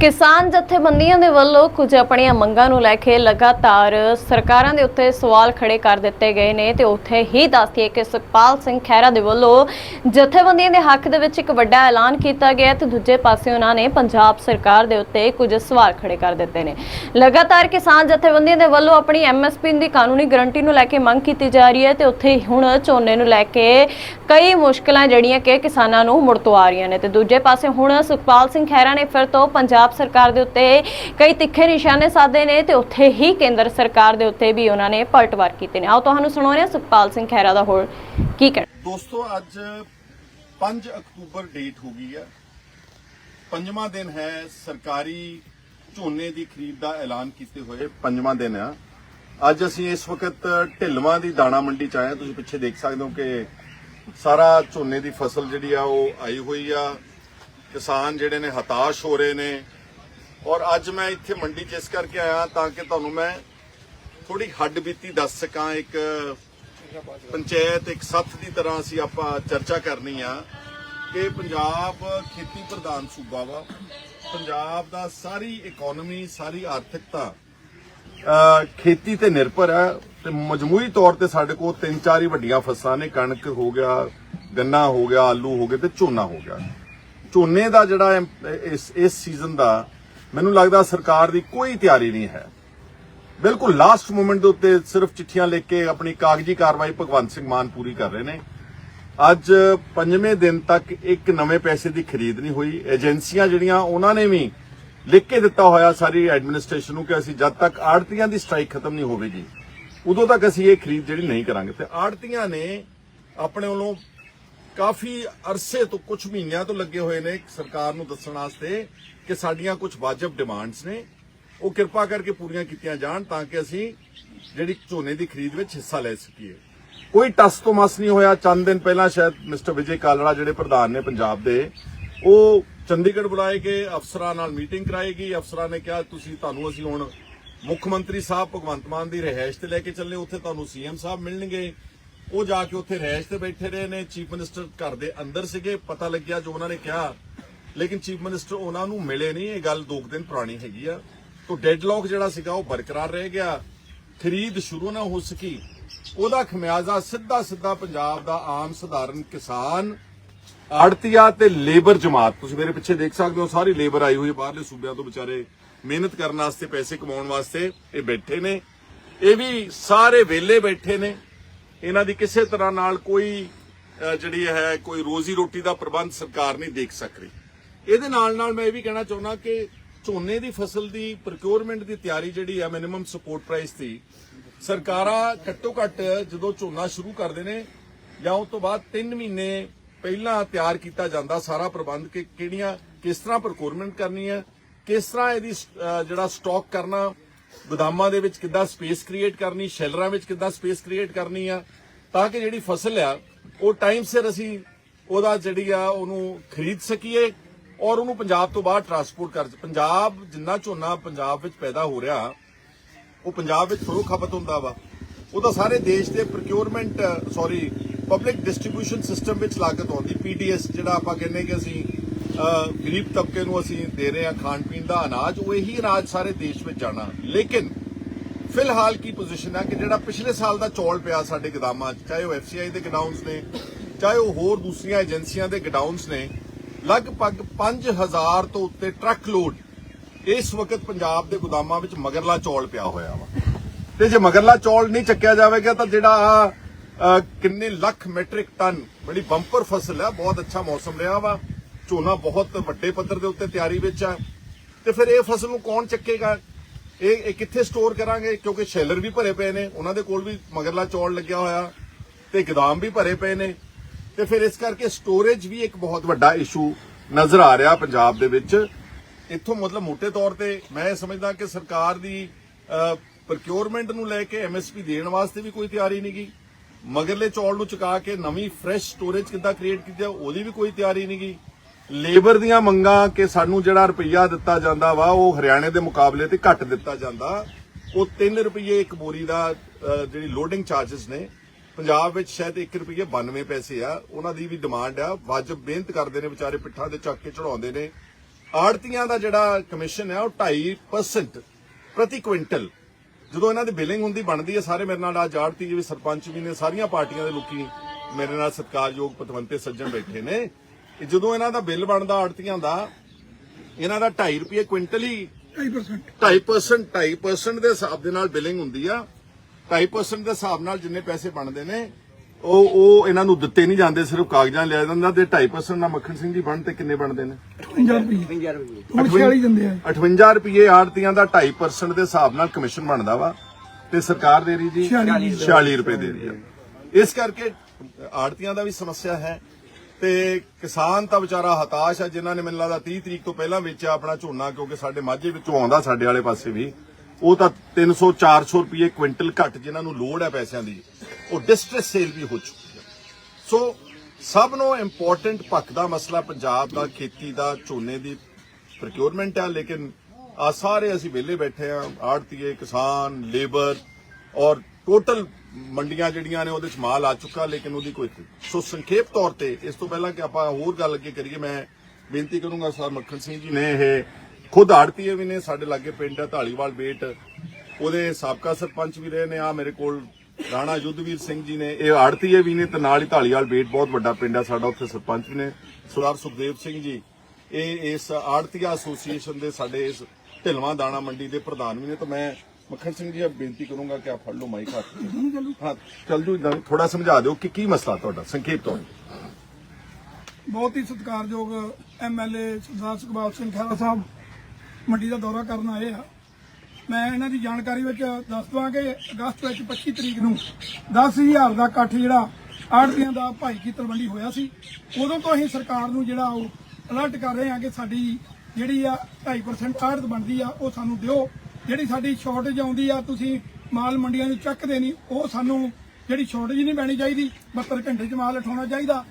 ਕਿਸਾਨ ਜਥੇਬੰਦੀਆਂ ਦੇ ਵੱਲੋਂ ਕੁਝ ਆਪਣੀਆਂ ਮੰਗਾਂ ਨੂੰ ਲੈ ਕੇ ਲਗਾਤਾਰ ਸਰਕਾਰਾਂ ਦੇ ਉੱਤੇ ਸਵਾਲ ਖੜੇ ਕਰ ਦਿੱਤੇ ਗਏ ਨੇ ਤੇ ਉੱਥੇ ਹੀ ਦੱਸਦੀਏ ਕਿ ਸੁਖਪਾਲ ਸਿੰਘ ਖਹਿਰਾ ਦੇ ਵੱਲੋਂ ਜਥੇਬੰਦੀਆਂ ਦੇ ਹੱਕ ਦੇ ਵਿੱਚ ਇੱਕ ਵੱਡਾ ਐਲਾਨ ਕੀਤਾ ਗਿਆ ਤੇ ਦੂਜੇ ਪਾਸੇ ਉਹਨਾਂ ਨੇ ਪੰਜਾਬ ਸਰਕਾਰ ਦੇ ਉੱਤੇ ਕੁਝ ਸਵਾਲ ਖੜੇ ਕਰ ਦਿੱਤੇ ਨੇ। ਲਗਾਤਾਰ ਕਿਸਾਨ ਜਥੇਬੰਦੀਆਂ ਦੇ ਵੱਲੋਂ ਆਪਣੀ ਐਮਐਸਪੀ ਦੀ ਕਾਨੂੰਨੀ ਗਰੰਟੀ ਨੂੰ ਲੈ ਕੇ ਮੰਗ ਕੀਤੀ ਜਾ ਰਹੀ ਹੈ ਤੇ ਉੱਥੇ ਹੁਣ ਝੋਨੇ ਨੂੰ ਲੈ ਕੇ ਕਈ ਮੁਸ਼ਕਲਾਂ ਜਿਹੜੀਆਂ ਕਿ ਕਿਸਾਨਾਂ ਨੂੰ ਮੁੜ ਤੋਂ ਆ ਰਹੀਆਂ ਨੇ ਤੇ ਦੂਜੇ ਪਾਸੇ ਹੁਣ ਸੁਖਪਾਲ ਸਿੰਘ ਖਹਿਰਾ ਨੇ ਫਿਰ ਤੋਂ ਪੰਜਾਬ ਸਰਕਾਰ ਦੇ ਉੱਤੇ ਕਈ ਤਿੱਖੇ ਨਿਸ਼ਾਨੇ ਸਾਧੇ ਨੇ ਤੇ ਉੱਥੇ ਹੀ ਕੇਂਦਰ ਸਰਕਾਰ ਦੇ ਉੱਤੇ ਵੀ ਉਹਨਾਂ ਨੇ ਪਲਟਵਾਰ ਕੀਤੇ ਨੇ। ਆਓ ਤੁਹਾਨੂੰ ਸੁਣਾਉਂਦੇ ਹਾਂ ਸੁਖਪਾਲ ਸਿੰਘ ਖਹਿਰਾ ਦਾ ਹੋਰ ਕੀ ਕਹਿਣਾ। ਦੋਸਤੋ, ਅੱਜ 5 ਅਕਤੂਬਰ ਡੇਟ ਹੋ ਗਈ ਹੈ। ਪੰਜਵਾਂ ਦਿਨ ਹੈ ਸਰਕਾਰੀ ਝੋਨੇ ਦੀ ਖਰੀਦ ਦਾ ਐਲਾਨ ਕੀਤੇ ਹੋਏ ਪੰਜਵਾਂ ਦਿਨ ਆ। ਅੱਜ ਅਸੀਂ ਇਸ ਵਕਤ ਢਿਲਵਾਂ ਦੀ ਦਾਣਾ ਮੰਡੀ ਚ ਆਏ ਤੁਸੀਂ ਪਿੱਛੇ ਦੇਖ ਸਕਦੇ ਹੋ ਕਿ ਸਾਰਾ ਝੋਨੇ ਦੀ ਫਸਲ ਜਿਹੜੀ ਆ ਉਹ ਆਈ ਹੋਈ ਆ। ਕਿਸਾਨ ਜਿਹੜੇ ਨੇ ਹਤਾਸ਼ ਹੋ ਰਹੇ ਨੇ। ਔਰ ਅੱਜ ਮੈਂ ਇੱਥੇ ਮੰਡੀ 'ਚ ਇਸ ਕਰਕੇ ਆਇਆ ਤਾਂ ਕਿ ਤੁਹਾਨੂੰ ਮੈਂ ਥੋੜੀ ਹੱਡ ਬੀਤੀ ਦੱਸ ਸਕਾਂ। ਇੱਕ ਪੰਚਾਇਤ, ਇੱਕ ਸੱਥ ਦੀ ਤਰ੍ਹਾਂ ਅਸੀਂ ਆਪਾਂ ਚਰਚਾ ਕਰਨੀ ਆ ਕਿ ਪੰਜਾਬ ਖੇਤੀ ਪ੍ਰਧਾਨ ਸੂਬਾ ਵਾ। ਪੰਜਾਬ ਦਾ ਸਾਰੀ ਇਕਨੋਮੀ ਸਾਰੀ ਆਰਥਿਕਤਾ ਖੇਤੀ ਤੇ ਨਿਰਭਰ ਹੈ ਤੇ ਮਜਮੂਈ ਤੌਰ ਤੇ ਸਾਡੇ ਕੋਲ ਤਿੰਨ ਚਾਰ ਹੀ ਵੱਡੀਆਂ ਫਸਲਾਂ ਨੇ, ਕਣਕ ਹੋ ਗਿਆ, ਗੰਨਾ ਹੋ ਗਿਆ, ਆਲੂ ਹੋ ਗਏ ਤੇ ਝੋਨਾ ਹੋ ਗਿਆ। ਝੋਨੇ ਦਾ ਜਿਹੜਾ ਇਸ ਇਸ ਸੀਜ਼ਨ ਦਾ ਮੈਨੂੰ ਲੱਗਦਾ ਸਰਕਾਰ ਦੀ ਕੋਈ ਤਿਆਰੀ ਨਹੀਂ ਹੈ। ਬਿਲਕੁਲ ਲਾਸਟ ਮੂਮੈਂਟ ਦੇ ਉੱਤੇ ਸਿਰਫ ਚਿੱਠੀਆਂ ਲਿਖ ਕੇ ਆਪਣੀ ਕਾਗਜ਼ੀ ਕਾਰਵਾਈ ਭਗਵੰਤ ਸਿੰਘ ਮਾਨ ਪੂਰੀ ਕਰ ਰਹੇ ਨੇ। ਅੱਜ ਪੰਜਵੇਂ ਦਿਨ ਤੱਕ ਇੱਕ ਨਵੇਂ ਪੈਸੇ ਦੀ ਖਰੀਦ ਨਹੀਂ ਹੋਈ। ਏਜੰਸੀਆਂ ਜਿਹੜੀਆਂ, ਉਹਨਾਂ ਨੇ ਵੀ ਲਿਖ ਕੇ ਦਿੱਤਾ ਹੋਇਆ ਸਾਰੀ ਐਡਮਿਨਿਸਟ੍ਰੇਸ਼ਨ ਨੂੰ ਕਿ ਅਸੀਂ ਜਦ ਤੱਕ ਆੜਤੀਆਂ ਦੀ ਸਟ੍ਰਾਈਕ ਖਤਮ ਨਹੀਂ ਹੋਵੇਗੀ, ਉਦੋਂ ਤੱਕ ਅਸੀਂ ਇਹ ਖਰੀਦ ਜਿਹੜੀ ਨਹੀਂ ਕਰਾਂਗੇ। ਤੇ ਆੜਤੀਆਂ ਨੇ ਆਪਣੇ ਵੱਲੋਂ ਕਾਫੀ ਅਰਸੇ ਤੋਂ ਕੁਝ ਮਹੀਨਿਆਂ ਤੋਂ ਲੱਗੇ ਹੋਏ ਨੇ ਸਰਕਾਰ ਨੂੰ ਦੱਸਣ ਵਾਸਤੇ ਕਿ ਸਾਡੀਆਂ ਕੁਝ ਵਾਜਬ ਡਿਮਾਂਡਸ ਨੇ। ਉਹ ਕਿਰਪਾ ਕਰਕੇ ਪੂਰੀਆਂ ਕੀਤੀਆਂ ਜਾਣ ਤਾਂ ਕਿ ਅਸੀਂ ਜਿਹੜੀ ਝੋਨੇ ਦੀ ਖਰੀਦ ਵਿੱਚ ਹਿੱਸਾ ਲੈ ਸਕੀਏ। ਕੋਈ ਟਸ ਤੋਂ ਮਸ ਨਹੀਂ ਹੋਇਆ। ਚੰਦ ਦਿਨ ਪਹਿਲਾਂ ਸ਼ਾਇਦ ਮਿਸਟਰ ਵਿਜੇ ਕਾਲੜਾ ਜਿਹੜੇ ਪ੍ਰਧਾਨ ਨੇ ਪੰਜਾਬ ਦੇ, ਉਹ ਚੰਡੀਗੜ੍ਹ ਬੁਲਾਏ ਕੇ ਅਫਸਰਾਂ ਨਾਲ ਮੀਟਿੰਗ ਕਰਾਏਗੀ ਅਫਸਰਾਂ ਨੇ ਕਿਹਾ, ਤੁਸੀਂ ਤੁਹਾਨੂੰ ਅਸੀਂ ਹੁਣ ਮੁੱਖ ਮੰਤਰੀ ਸਾਹਿਬ ਭਗਵੰਤ ਮਾਨ ਦੀ ਰਹਿائش ਤੇ ਲੈ ਕੇ ਚੱਲੇ ਉੱਥੇ ਤੁਹਾਨੂੰ ਸੀਐਮ ਸਾਹਿਬ ਮਿਲਣਗੇ। ਉਹ ਜਾ ਕੇ ਉੱਥੇ ਰਹਿائش ਤੇ ਬੈਠੇ ਰਹੇ ਨੇ। ਚੀਫ ਮਿਨਿਸਟਰ ਘਰ ਦੇ ਅੰਦਰ ਸੀਗੇ, ਪਤਾ ਲੱਗਿਆ ਜੋ ਉਹਨਾਂ ਨੇ ਕਿਹਾ। ਲੇਕਿਨ ਚੀਫ ਮਿਨਿਸਟਰ ਉਹਨਾਂ ਨੂੰ ਮਿਲੇ ਨਹੀਂ। ਇਹ ਗੱਲ 2 ਦਿਨ ਪੁਰਾਣੀ ਹੈਗੀ ਆ। ਤੋਂ ਡੈਡਲੌਕ ਜਿਹੜਾ ਸੀਗਾ, ਉਹ ਬਰਕਰਾਰ ਰਹਿ ਗਿਆ। ਖਰੀਦ ਸ਼ੁਰੂ ਨਾ ਹੋ ਸਕੀ। ਉਹਦਾ ਖਮਿਆਜ਼ਾ ਸਿੱਧਾ ਸਿੱਧਾ ਪੰਜਾਬ ਦਾ ਆਮ ਸਧਾਰਨ ਕਿਸਾਨ ਆੜਤੀਆ ਤੇ ਲੇਬਰ ਜਮਾਤ, ਤੁਸੀਂ ਮੇਰੇ ਪਿੱਛੇ ਦੇਖ ਸਕਦੇ ਹੋ, ਸਾਰੀ ਲੇਬਰ ਆਈ ਹੋਈ ਹੈ, ਬਾਹਰਲੇ ਸੂਬਿਆਂ ਤੋਂ ਵਿਚਾਰੇ ਮਿਹਨਤ ਕਰਨ ਵਾਸਤੇ, ਪੈਸੇ ਕਮਾਉਣ ਵਾਸਤੇ ਇਹ ਬੈਠੇ ਨੇ। ਇਹ ਵੀ ਸਾਰੇ ਵਿਹਲੇ ਬੈਠੇ ਨੇ। ਇਹਨਾਂ ਦੀ ਕਿਸੇ ਤਰ੍ਹਾਂ ਨਾਲ ਕੋਈ ਜਿਹੜੀ ਹੈ, ਕੋਈ ਰੋਜ਼ੀ ਰੋਟੀ ਦਾ ਪ੍ਰਬੰਧ ਸਰਕਾਰ ਨਹੀਂ ਦੇਖ ਸਕ ਰਹੀ। ਇਹਦੇ ਨਾਲ ਨਾਲ ਮੈਂ ਇਹ ਵੀ ਕਹਿਣਾ ਚਾਹੁੰਦਾ ਕਿ ਝੋਨੇ ਦੀ ਫਸਲ ਦੀ ਪ੍ਰੋਕਿਉਰਮੈਂਟ ਦੀ ਤਿਆਰੀ ਜਿਹੜੀ ਹੈ ਮਿਨੀਮਮ ਸਪੋਰਟ ਪ੍ਰਾਈਸ ਦੀ, ਸਰਕਾਰਾਂ ਘੱਟੋ ਘੱਟ ਜਦੋਂ ਝੋਨਾ ਸ਼ੁਰੂ ਕਰਦੇ ਨੇ, ਜਾਂ ਉਸ ਤੋਂ ਬਾਅਦ 3 ਮਹੀਨੇ ਪਹਿਲਾਂ ਤਿਆਰ ਕੀਤਾ ਜਾਂਦਾ ਸਾਰਾ ਪ੍ਰਬੰਧ ਕਿ ਕਿਹੜੀਆਂ, ਕਿਸ ਤਰ੍ਹਾਂ ਪ੍ਰੋਕਿਉਰਮੈਂਟ ਕਰਨੀ ਹੈ, ਕਿਸ ਤਰ੍ਹਾਂ ਇਹਦੀ ਜਿਹੜਾ ਸਟਾਕ ਕਰਨਾ ਗੋਦਾਮਾਂ ਦੇ ਵਿੱਚ ਕਿੱਦਾਂ ਸਪੇਸ ਕ੍ਰੀਏਟ ਕਰਨੀ, ਸ਼ੈਲਰਾਂ ਵਿੱਚ ਕਿੱਦਾਂ ਸਪੇਸ ਕ੍ਰੀਏਟ ਕਰਨੀ ਆ, ਤਾਂ ਕਿ ਜਿਹੜੀ ਫਸਲ ਆ, ਉਹ ਟਾਈਮ ਸਿਰ ਅਸੀਂ ਉਹਦਾ ਜਿਹੜੀ ਆ, ਉਹਨੂੰ ਖਰੀਦ ਸਕੀਏ ਔਰ ਉਹਨੂੰ ਪੰਜਾਬ ਤੋਂ ਬਾਹਰ ਟਰਾਂਸਪੋਰਟ ਕਰ ਪੰਜਾਬ ਜਿੰਨਾ ਝੋਨਾ ਪੰਜਾਬ ਵਿੱਚ ਪੈਦਾ ਹੋ ਰਿਹਾ, ਉਹ ਪੰਜਾਬ ਵਿੱਚ ਥੋੜ੍ਹਾ ਖਪਤ ਹੁੰਦਾ ਵਾ। ਉਹ ਤਾਂ ਸਾਰੇ ਦੇਸ਼ ਦੇ procurement sorry public distribution system ਵਿੱਚ ਲਾਗਤ ਆਉਂਦੀ ਪੀਡੀਐਸ ਜਿਹੜਾ ਆਪਾਂ ਕਹਿੰਦੇ ਕਿ ਅਸੀਂ ਗਰੀਬ ਤਬਕੇ ਨੂੰ ਅਸੀਂ ਦੇ ਰਹੇ ਹਾਂ ਖਾਣ ਪੀਣ ਦਾ ਅਨਾਜ, ਉਹ ਇਹੀ ਅਨਾਜ ਸਾਰੇ ਦੇਸ਼ ਵਿੱਚ ਜਾਣਾ। ਲੇਕਿਨ ਫਿਲਹਾਲ ਕੀ ਪੋਜੀਸ਼ਨ ਹੈ ਕਿ ਜਿਹੜਾ ਪਿਛਲੇ ਸਾਲ ਦਾ ਚੌਲ ਪਿਆ ਸਾਡੇ ਗੋਦਾਮਾਂ 'ਚ, ਚਾਹੇ ਉਹ ਐਫਸੀਆਈ ਦੇ ਗਡਾਊਨਸ ਨੇ, ਚਾਹੇ ਉਹ ਹੋਰ ਦੂਸਰੀਆਂ ਏਜੰਸੀਆਂ ਦੇ ਗਡਾਊਨਸ ਨੇ, ਲਗਭਗ 5000 ਤੋਂ ਉੱਤੇ ਟਰੱਕ ਲੋਡ ਇਸ ਵਕਤ ਪੰਜਾਬ ਦੇ ਗੋਦਾਮਾਂ ਵਿੱਚ ਮਗਰਲਾ ਚੌਲ ਪਿਆ ਹੋਇਆ ਵਾ। ਤੇ ਜੇ ਮਗਰਲਾ ਚੌਲ ਨਹੀਂ ਚੱਕਿਆ ਜਾਵੇਗਾ ਤਾਂ ਜਿਹੜਾ ਕਿੰਨੇ ਲੱਖ ਮੈਟ੍ਰਿਕ ਟਨ ਬੜੀ ਬੰਪਰ ਫਸਲ ਹੈ ਬਹੁਤ ਅੱਛਾ ਮੌਸਮ ਰਿਹਾ ਵਾ। ਝੋਨਾ ਬਹੁਤ ਵੱਡੇ ਪੱਧਰ ਦੇ ਉੱਤੇ ਤਿਆਰੀ ਵਿੱਚ ਆ। ਤੇ ਫਿਰ ਇਹ ਫਸਲ ਨੂੰ ਕੌਣ ਚੱਕੇਗਾ? ਇਹ ਇਹ ਕਿੱਥੇ ਸਟੋਰ ਕਰਾਂਗੇ? ਕਿਉਂਕਿ ਸ਼ੈਲਰ ਵੀ ਭਰੇ ਪਏ ਨੇ, ਉਹਨਾਂ ਦੇ ਕੋਲ ਵੀ ਮਗਰਲਾ ਚੌਲ ਲੱਗਿਆ ਹੋਇਆ ਤੇ ਗੋਦਾਮ ਵੀ ਭਰੇ ਪਏ ਨੇ। ਤੇ ਫਿਰ ਇਸ ਕਰਕੇ ਸਟੋਰੇਜ ਵੀ ਇੱਕ ਬਹੁਤ ਵੱਡਾ ਇਸ਼ੂ ਨਜ਼ਰ ਆ ਰਿਹਾ ਪੰਜਾਬ ਦੇ ਵਿੱਚ। ਇੱਥੋਂ ਮਤਲਬ ਮੋٹے ਤੌਰ ਤੇ ਮੈਂ ਇਹ ਸਮਝਦਾ ਕਿ ਸਰਕਾਰ ਦੀ ਪ੍ਰੋਕਿਉਰਮੈਂਟ ਨੂੰ ਲੈ ਕੇ ਐਮਐਸਪੀ ਦੇਣ ਵਾਸਤੇ ਵੀ ਕੋਈ ਤਿਆਰੀ ਨਹੀਂ ਗਈ। ਮਗਰਲੇ ਚੌਲ ਨੂੰ ਚੁਕਾ ਕੇ ਨਵੀਂ ਫਰੈਸ਼ ਸਟੋਰੇਜ ਕਿੱਦਾਂ ਕ੍ਰੀਏਟ ਕੀਤੀ ਜਾਏ ਉਹਦੀ ਵੀ ਕੋਈ ਤਿਆਰੀ ਨਹੀਂ ਗਈ। ਲੇਬਰ ਦੀਆਂ ਮੰਗਾਂ ਕਿ ਸਾਨੂੰ ਜਿਹੜਾ ਰੁਪਈਆ ਦਿੱਤਾ ਜਾਂਦਾ ਵਾ, ਉਹ ਹਰਿਆਣੇ ਦੇ ਮੁਕਾਬਲੇ ਤੇ ਘੱਟ ਦਿੱਤਾ ਜਾਂਦਾ। ਉਹ 3 ਰੁਪਏ ਇੱਕ ਬੋਰੀ ਦਾ ਜਿਹੜੀ ਲੋਡਿੰਗ ਚਾਰजेस ਨੇ, ਪੰਜਾਬ ਵਿੱਚ ਸ਼ਾਇਦ 1 ਰੁਪਏ 92 ਪੈਸੇ ਆ। ਉਹਨਾਂ ਦੀ ਵੀ ਡਿਮਾਂਡ ਆ। ਵਾਜਬ ਮਿਹਨਤ ਕਰਦੇ ਨੇ ਵਿਚਾਰੇ, ਪਿੱਠਾਂ ਤੇ ਚੱਕ ਕੇ ਚੜਾਉਂਦੇ ਨੇ। ਆੜਤੀਆਂ ਦਾ ਜਿਹੜਾ ਕਮਿਸ਼ਨ ਹੈ ਉਹ 2.5% ਪ੍ਰਤੀ ਕੁਇੰਟਲ ਜਦੋਂ ਇਹਨਾਂ ਦੀ ਬਿਲਿੰਗ ਹੁੰਦੀ ਬਣਦੀ ਹੈ ਸਾਰੇ ਮੇਰੇ ਨਾਲ ਅੱਜ ਆੜਤੀ ਜਿਵੇਂ ਸਰਪੰਚ ਵੀ ਨੇ ਸਾਰੀਆਂ ਪਾਰਟੀਆਂ ਦੇ ਲੋਕੀ ਮੇਰੇ ਨਾਲ ਸਤਿਕਾਰਯੋਗ ਪਤਵੰਤੇ ਸੱਜਣ ਬੈਠੇ ਨੇ। ਜਦੋਂ ਇਹਨਾਂ ਦਾ ਬਿੱਲ ਬਣਦਾ ਆੜਤੀਆਂ ਦਾ ਇਹਨਾਂ ਦਾ 2.5 ਰੁਪਏ ਕੁਇੰਟਲ ਹੀ 2% 2.5% 2.5% ਦੇ ਹਿਸਾਬ ਦੇ ਨਾਲ ਬਿਲਿੰਗ ਹੁੰਦੀ ਆ। 2.5% ਦੇ ਹਿਸਾਬ ਨਾਲ ਜਿੰਨੇ ਪੈਸੇ ਬਣਦੇ ਨੇ ਉਹ ਉਹ ਇਹਨਾਂ ਨੂੰ ਦਿੱਤੇ ਨਹੀਂ ਜਾਂਦੇ ਸਿਰਫ ਕਾਗਜ਼ਾਂ ਲਿਆ ਜਾਂਦਾ ਤੇ 2.5% ਨਾਲ ਮੱਖਣ ਸਿੰਘ ਜੀ ਬਣ ਤੇ ਕਿੰਨੇ ਬਣਦੇ ਨੇ? 58 ਰੁਪਏ ਹੁਣ 46 ਦਿੰਦੇ ਆ। 58 ਰੁਪਏ ਆੜਤੀਆਂ ਦਾ 2.5% ਦੇ ਹਿਸਾਬ ਨਾਲ ਕਮਿਸ਼ਨ ਬਣਦਾ ਵਾ ਤੇ ਸਰਕਾਰ ਦੇ ਰਹੀ ਜੀ? 46 46 ਰੁਪਏ ਦੇ ਰਹੀ ਇਸ ਕਰਕੇ ਆੜਤੀਆਂ ਦਾ ਵੀ ਸਮੱਸਿਆ ਹੈ ਤੇ ਕਿਸਾਨ ਤਾਂ ਵਿਚਾਰਾ ਹਤਾਸ਼ ਹੈ ਜਿਨ੍ਹਾਂ ਨੇ ਮੈਨੂੰ ਲੱਗਦਾ 30 ਤਰੀਕ ਤੋਂ ਪਹਿਲਾਂ ਵੇਚਿਆ ਆਪਣਾ ਝੋਨਾ ਕਿਉਂਕਿ ਸਾਡੇ ਮਾਝੇ ਵਿੱਚੋਂ ਆਉਂਦਾ ਸਾਡੇ ਵਾਲੇ ਪਾਸੇ ਵੀ। ਉਹ ਤਾਂ 300 400 ਰੁਪਏ ਕੁਇੰਟਲ ਘੱਟ ਜਿਨ੍ਹਾਂ ਨੂੰ ਲੋੜ ਹੈ ਪੈਸਿਆਂ ਦੀ। ਉਹ ਡਿਸਟ੍ਰੈਸ ਸੇਲ ਵੀ ਹੋ ਚੁੱਕੀ ਹੈ। ਸੋ ਸਭ ਨੂੰ ਇੰਪੋਰਟੈਂਟ ਪੱਖ ਦਾ ਮਸਲਾ ਪੰਜਾਬ ਦਾ, ਖੇਤੀ ਦਾ, ਝੋਨੇ ਦੀ ਪ੍ਰੋਕਿਉਰਮੈਂਟ ਹੈ ਲੇਕਿਨ ਆ ਸਾਰੇ ਅਸੀਂ ਵਿਹਲੇ ਬੈਠੇ ਆ ਆੜਤੀਏ, ਕਿਸਾਨ ਲੇਬਰ ਔਰ ਟੋਟਲ ਮੰਡੀਆਂ ਜਿਹੜੀਆਂ ਨੇ ਉਹਦੇ ਚ ਮਾਲ ਆ ਚੁੱਕਾ, ਲੇਕਿਨ ਉਹਦੀ ਕੋਈ ਸੋ ਸੰਖੇਪ ਤੌਰ ਤੇ ਇਸ ਤੋਂ ਪਹਿਲਾਂ ਕਿ ਆਪਾਂ ਹੋਰ ਗੱਲ ਅੱਗੇ ਕਰੀਏ, ਮੈਂ ਬੇਨਤੀ ਕਰੂੰਗਾ ਸਰ ਮੱਖਣ ਸਿੰਘ ਜੀ ਨੇ ਇਹ ਖੁਦ ਆੜਤੀਏ ਵੀ ਨੇ, ਸਾਡੇ ਲਾਗੇ ਪਿੰਡ ਹੈ ਢਾਲੀਵਾਲ ਬੇਟ, ਉਹਦੇ ਸਾਬਕਾ ਸਰਪੰਚ ਵੀ ਰਹੇ ਨੇ ਆ ਮੇਰੇ ਕੋਲ ਰਾਣਾ ਯੁੱਧਵੀਰ ਸਿੰਘ ਜੀ ਨੇ ਇਹ ਆੜਤੀਏ ਵੀ ਨੇ ਤੇ ਨਾਲ ਹੀ ਢਾਲੀਵਾਲ ਬੇਟ ਬਹੁਤ ਵੱਡਾ ਪਿੰਡ ਹੈ ਸਾਡਾ ਉੱਥੇ ਸਰਪੰਚ ਨੇ ਸਰਦਾਰ ਸੁਖਦੇਵ ਸਿੰਘ ਜੀ ਇਹ ਇਸ ਆੜਤੀਆ ਐਸੋਸੀਏਸ਼ਨ ਦੇ ਸਾਡੇ ਇਸ ਢਿਲਵਾਂ ਦਾਣਾ ਮੰਡੀ ਦੇ ਪ੍ਰਧਾਨ ਵੀ ਨੇ ਤਾਂ ਮੈਂ ਮੱਖਣ ਸਿੰਘ ਜੀ ਆਪ ਬੇਨਤੀ ਕਰੂੰਗਾ ਕਿ ਆਪ ਫੜ ਲਓ ਮਾਈਕ ਹੱਥ। ਹਾਂ ਚੱਲ ਜੂ ਇਦਾਂ ਥੋੜਾ ਸਮਝਾ ਦਿਓ ਕਿ ਕੀ ਮਸਲਾ ਤੁਹਾਡਾ ਸੰਖੇਪ ਤੌਰ ਤੇ। ਬਹੁਤ ਹੀ ਸਤਿਕਾਰਯੋਗ ਐਮਐਲਏ ਸਰਦਾਰ ਸੁਖਬਾਲ ਸਿੰਘ ਖਹਿਰਾ ਸਾਹਿਬ ਮੰਡੀ ਦਾ ਦੌਰਾ ਕਰਨ ਆਏ ਆ ਮੈਂ ਇਹਨਾਂ ਦੀ ਜਾਣਕਾਰੀ ਵਿੱਚ ਦੱਸ ਦਵਾਂ ਕਿ ਅਗਸਤ ਵਿੱਚ 25 ਤਰੀਕ ਨੂੰ 10000 ਦਾ ਇਕੱਠ ਜਿਹੜਾ ਆੜਤੀਆਂ ਦਾ ਭਾਈ ਕੀ ਤਲਵੰਡੀ ਹੋਇਆ ਸੀ। ਉਦੋਂ ਤੋਂ ਅਸੀਂ ਸਰਕਾਰ ਨੂੰ ਜਿਹੜਾ ਉਹ ਅਲਰਟ ਕਰ ਰਹੇ ਹਾਂ ਕਿ ਸਾਡੀ ਜਿਹੜੀ ਆ 2.5% ਆੜਤ ਬਣਦੀ ਆ, ਉਹ ਸਾਨੂੰ ਦਿਓ। ਜਿਹੜੀ ਸਾਡੀ ਸ਼ਾਰਟੇਜ ਆਉਂਦੀ ਆ, ਤੁਸੀਂ ਮਾਲ ਮੰਡੀਆਂ ਨੂੰ ਚੱਕਦੇ ਨਹੀਂ, ਉਹ ਸਾਨੂੰ ਜਿਹੜੀ ਸ਼ਾਰਟੇਜ ਨਹੀਂ ਪੈਣੀ ਚਾਹੀਦੀ 72 ਘੰਟੇ ਚ ਮਾਲ ਉਠਾਉਣਾ ਚਾਹੀਦਾ।